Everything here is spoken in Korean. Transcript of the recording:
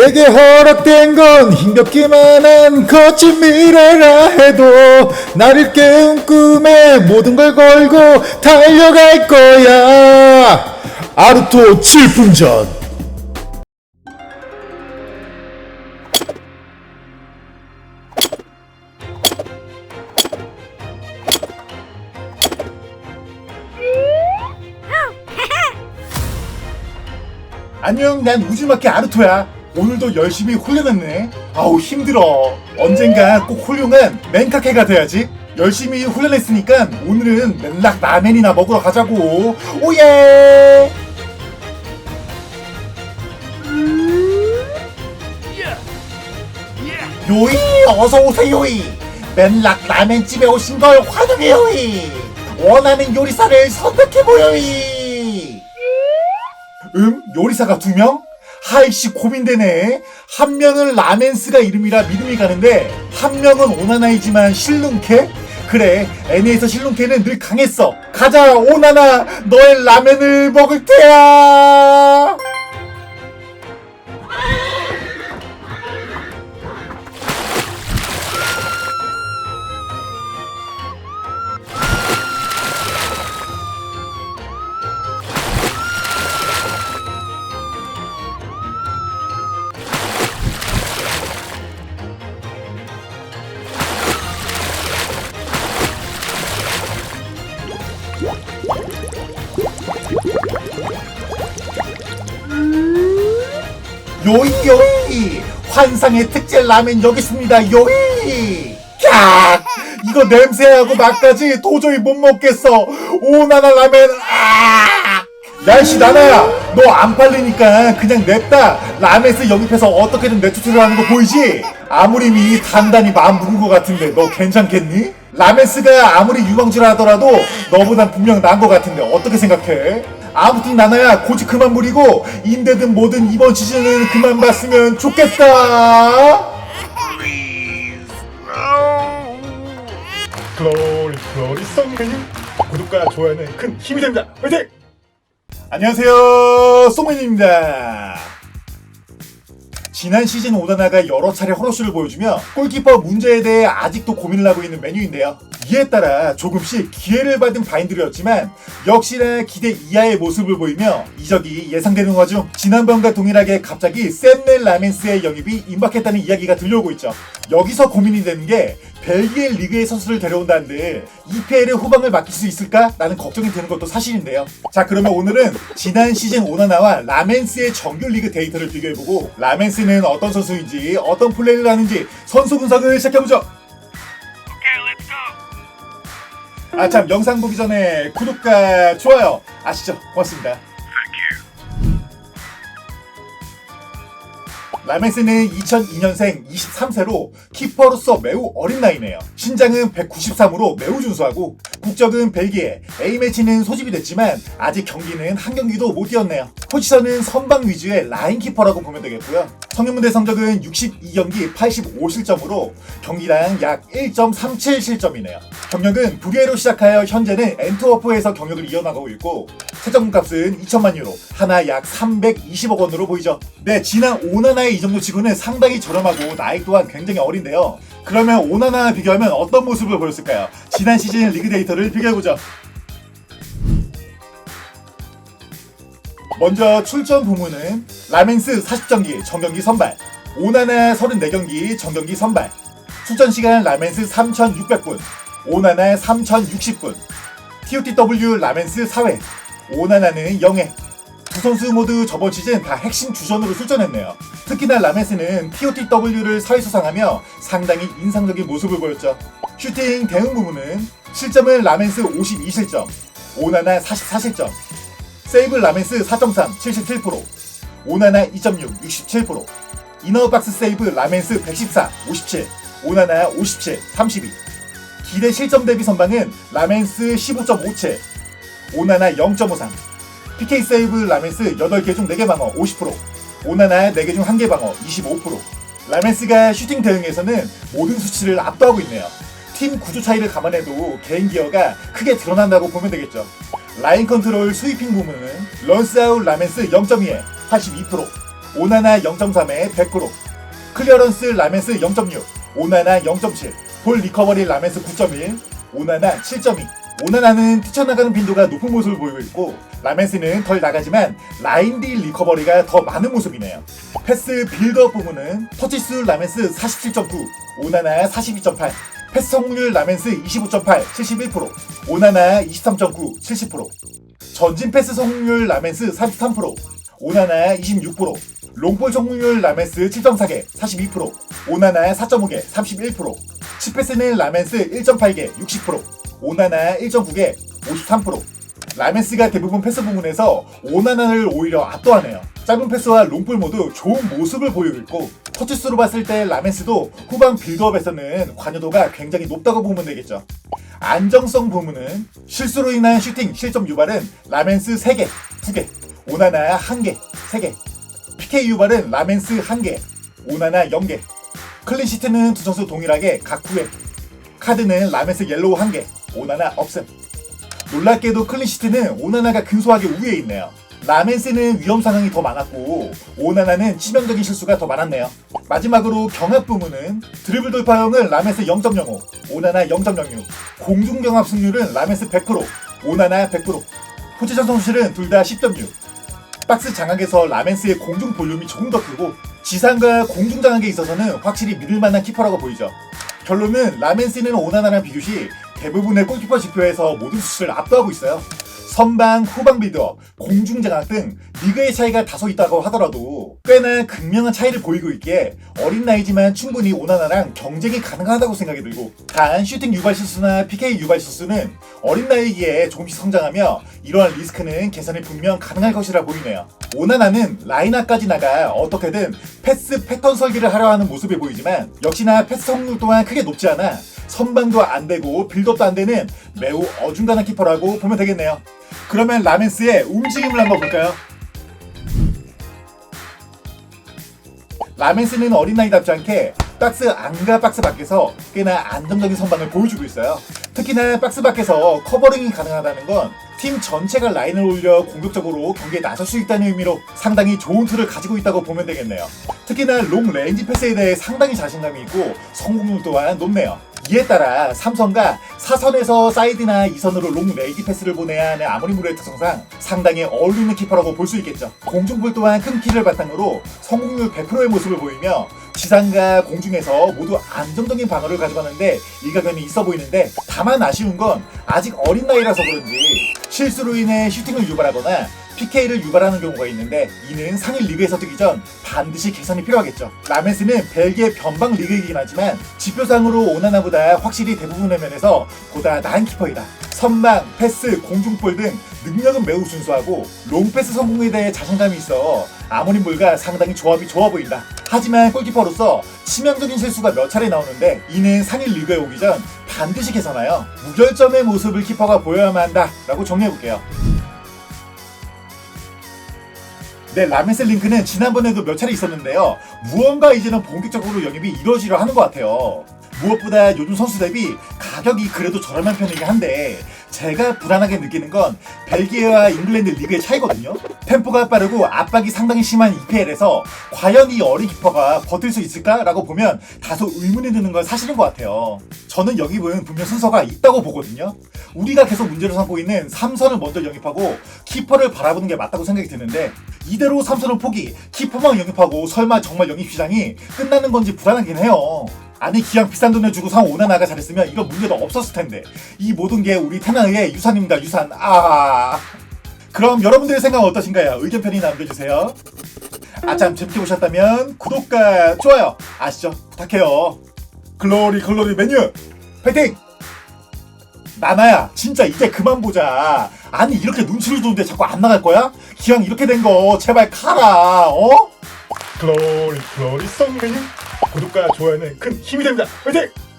내게 허락된 건 힘겹기만 한 거친 미래라 해도 나를 깨운 꿈에 모든 걸 걸고 달려갈 거야. 아루토 질풍전. 안녕 난 우즈마키 아르토야 오늘도 열심히 훈련했네. 아우 힘들어. 언젠가 꼭 훌륭한 멘카케가 돼야지. 열심히 훈련했으니까 오늘은 맨락 라멘이나 먹으러 가자고. 오예! 요이 어서 오세요이. 맨락 라멘집에 오신 걸 환영해요이. 원하는 요리사를 선택해보요이. 음? 요리사가 두 명? 하이씨 고민되네. 한 명은 라멘스가 이름이라 믿음이 가는데 한 명은 오나나이지만 실눈케? 그래 애니에서 실눈케는 늘 강했어. 가자 오나나 너의 라멘을 먹을 테야. 요이 요이 환상의 특제 라멘 여기 있습니다. 요이. 캬 이거 냄새하고 맛까지 도저히 못 먹겠어. 오나나 라멘 아! 야이씨 나나야. 너 안 팔리니까 그냥 냅다. 라멘스 영입해서 어떻게든 내추트를 하는 거 보이지? 아무리 미 단단히 마음 먹은 것 같은데 너 괜찮겠니? 라멘스가 아무리 유망주라 하더라도 너보단 분명 나은 것 같은데 어떻게 생각해? 아무튼 나나야 고집 그만 부리고 임대든 뭐든 이번 시즌은 그만 봤으면 좋겠다 글로리 글로리 송맨님 구독과 좋아요는 큰 힘이 됩니다 화이팅! 안녕하세요 송맨입니다 지난 시즌 오다나가 여러 차례 허러쇼를 보여주며 골키퍼 문제에 대해 아직도 고민을 하고 있는 메뉴인데요. 이에 따라 조금씩 기회를 받은 바인드였지만 역시나 기대 이하의 모습을 보이며 이적이 예상되는 와중 지난번과 동일하게 갑자기 샘넬 라멘스의 영입이 임박했다는 이야기가 들려오고 있죠. 여기서 고민이 되는 게 벨기에 리그의 선수를 데려온다는데 EPL의 후방을 맡길 수 있을까? 라는 걱정이 드는 것도 사실인데요. 자 그러면 오늘은 지난 시즌 오나나와 라멘스의 정규 리그 데이터를 비교해보고 라멘스는 어떤 선수인지 어떤 플레이를 하는지 선수 분석을 시작해보죠. 아 참 영상 보기 전에 구독과 좋아요 아시죠? 고맙습니다. 라멘스는 2002년생 23세로 키퍼로서 매우 어린 나이네요. 신장은 193으로 매우 준수하고 국적은 벨기에, A매치는 소집이 됐지만 아직 경기는 한 경기도 못 뛰었네요. 포지션은 선방 위주의 라인 키퍼라고 보면 되겠고요. 성인문대 성적은 62경기 85실점으로 경기당 약 1.37 실점이네요. 경력은 북예로 시작하여 현재는 엔트워프에서 경력을 이어나가고 있고 최저금 값은 2천만 유로, 하나 약 320억 원으로 보이죠. 네, 지난 오나나의 이 정도 치고는 상당히 저렴하고 나이 또한 굉장히 어린데요. 그러면 오나나 비교하면 어떤 모습을 보였을까요? 지난 시즌 리그 데이터를 비교해보죠. 먼저 출전 부문은 라멘스 40경기 정경기 선발, 오나나 34경기 정경기 선발, 출전 시간 라멘스 3,600분, 오나나 3,060분, TOTW 라멘스 4회, 오나나는 0회. 두 선수 모두 저번 시즌 다 핵심 주전으로 출전했네요. 특히나 라멘스는 TOTW를 사회 수상하며 상당히 인상적인 모습을 보였죠. 슈팅 대응 부문은 실점은 라멘스 52실점, 오나나 44실점, 세이브 라멘스 4.3 77%, 오나나 2.6 67%, 이너박스 세이브 라멘스 114 57, 오나나 57 32. 기대 실점 대비 선방은 라멘스 15.57, 오나나 0.53, PK 세이브 라멘스 8개 중 4개 방어 50%, 오나나 4개 중 1개 방어 25%. 라멘스가 슈팅 대응에서는 모든 수치를 압도하고 있네요. 팀 구조 차이를 감안해도 개인 기여가 크게 드러난다고 보면 되겠죠. 라인 컨트롤 스위핑 부문은 런스아웃 라멘스 0.2에 82%, 오나나 0.3에 100%, 클리어런스 라멘스 0.6, 오나나 0.7, 볼 리커버리 라멘스 9.1, 오나나 7.2. 오나나는 뛰쳐나가는 빈도가 높은 모습을 보이고 있고 라멘스는 덜 나가지만 라인 딜 리커버리가 더 많은 모습이네요. 패스 빌드업 부분은 터치수 라멘스 47.9, 오나나 42.8, 패스 성공률 라멘스 25.8, 71%, 오나나 23.9, 70%, 전진 패스 성공률 라멘스 33%, 오나나 26%, 롱볼 성공률 라멘스 7.4개 42%, 오나나 4.5개 31%, 치패스는 라멘스 1.8개 60%, 오나나 1.9개 53%. 라멘스가 대부분 패스 부분에서 오나나를 오히려 압도하네요. 짧은 패스와 롱볼 모두 좋은 모습을 보이고 있고 터치수로 봤을 때 라멘스도 후방 빌드업에서는 관여도가 굉장히 높다고 보면 되겠죠. 안정성 부분은 실수로 인한 슈팅 실점 유발은 라멘스 3개, 2개, 오나나 1개, 3개, PK 유발은 라멘스 1개, 오나나 0개, 클린시트는 두 선수 동일하게 각 9회, 카드는 라멘스 옐로우 1개, 오나나 없음. 놀랍게도 클린시트는 오나나가 근소하게 우위에 있네요. 라멘스는 위험 상황이 더 많았고 오나나는 치명적인 실수가 더 많았네요. 마지막으로 경합 부문은 드리블 돌파형은 라멘스 0.05, 오나나 0.06, 공중 경합 승률은 라멘스 100%, 오나나 100%, 포지션 성실은 둘 다 10.6. 박스 장악에서 라멘스의 공중 볼륨이 조금 더 크고 지상과 공중 장악에 있어서는 확실히 믿을 만한 키퍼라고 보이죠. 결론은 라멘스는 오나나랑 비교시 대부분의 골키퍼 지표에서 모든 수치를 압도하고 있어요. 선방, 후방 빌드업, 공중 장악 등 리그의 차이가 다소 있다고 하더라도 꽤나 극명한 차이를 보이고 있기에 어린 나이지만 충분히 오나나랑 경쟁이 가능하다고 생각이 들고 단 슈팅 유발 실수나 PK 유발 실수는 어린 나이기에 조금씩 성장하며 이러한 리스크는 개선이 분명 가능할 것이라 보이네요. 오나나는 라인업까지 나가 어떻게든 패스 패턴 설계를 하려 하는 모습이 보이지만 역시나 패스 성능 또한 크게 높지 않아 선방도 안 되고 빌드업도 안 되는 매우 어중간한 키퍼라고 보면 되겠네요. 그러면 라멘스의 움직임을 한번 볼까요? 라멘스는 어린 나이답지 않게 박스 안과 박스 밖에서 꽤나 안정적인 선방을 보여주고 있어요. 특히나 박스 밖에서 커버링이 가능하다는 건 팀 전체가 라인을 올려 공격적으로 경기에 나설 수 있다는 의미로 상당히 좋은 툴을 가지고 있다고 보면 되겠네요. 특히나 롱 레인지 패스에 대해 상당히 자신감이 있고 성공률 또한 높네요. 이에 따라 삼성과 사선에서 사이드나 이선으로 롱 레이디 패스를 보내야 하는 아모리 무르의 특성상 상당히 어울리는 키퍼라고 볼 수 있겠죠. 공중볼 또한 큰 키를 바탕으로 성공률 100%의 모습을 보이며 지상과 공중에서 모두 안정적인 방어를 가져가는데 일가견이 있어 보이는데 다만 아쉬운 건 아직 어린 나이라서 그런지 실수로 인해 슈팅을 유발하거나 PK를 유발하는 경우가 있는데 이는 상위 리그에서 뛰기 전 반드시 개선이 필요하겠죠. 라멘스는 벨기에 변방 리그이긴 하지만 지표상으로 오나나보다 확실히 대부분의 면에서 보다 나은 키퍼이다. 선방, 패스, 공중볼 등 능력은 매우 순수하고 롱패스 성공에 대해 자신감이 있어 아모림볼과 상당히 조합이 좋아 보인다. 하지만 골키퍼로서 치명적인 실수가 몇 차례 나오는데 이는 상위 리그에 오기 전 반드시 개선하여 무결점의 모습을 키퍼가 보여야만 한다 라고 정리해볼게요. 네, 라멘셀 링크는 지난번에도 몇 차례 있었는데요. 무언가 이제는 본격적으로 영입이 이루어지려 하는 것 같아요. 무엇보다 요즘 선수 대비 가격이 그래도 저렴한 편이긴 한데 제가 불안하게 느끼는 건 벨기에와 잉글랜드 리그의 차이거든요. 템포가 빠르고 압박이 상당히 심한 EPL에서 과연 이 어린 키퍼가 버틸 수 있을까라고 보면 다소 의문이 드는 건 사실인 것 같아요. 저는 영입은 분명 순서가 있다고 보거든요. 우리가 계속 문제로 삼고 있는 삼선을 먼저 영입하고 키퍼를 바라보는 게 맞다고 생각이 드는데 이대로 삼선을 포기, 키퍼만 영입하고 설마 정말 영입 시장이 끝나는 건지 불안하긴 해요. 아니 기왕 비싼 돈을 주고 상 오나나가 잘했으면 이런 문제도 없었을 텐데 이 모든 게 우리 테나의 유산입니다 유산 아 그럼 여러분들의 생각은 어떠신가요? 의견 편히 남겨주세요 아참 재밌게 보셨다면 구독과 좋아요 아시죠? 부탁해요 글로리 글로리 메뉴 파이팅! 나나야 진짜 이제 그만 보자 아니 이렇게 눈치를 주는데 자꾸 안 나갈 거야? 기왕 이렇게 된 거 제발 가라 어? 글로리 글로리 썸미 구독과 좋아요는 큰 힘이 됩니다. 화이팅!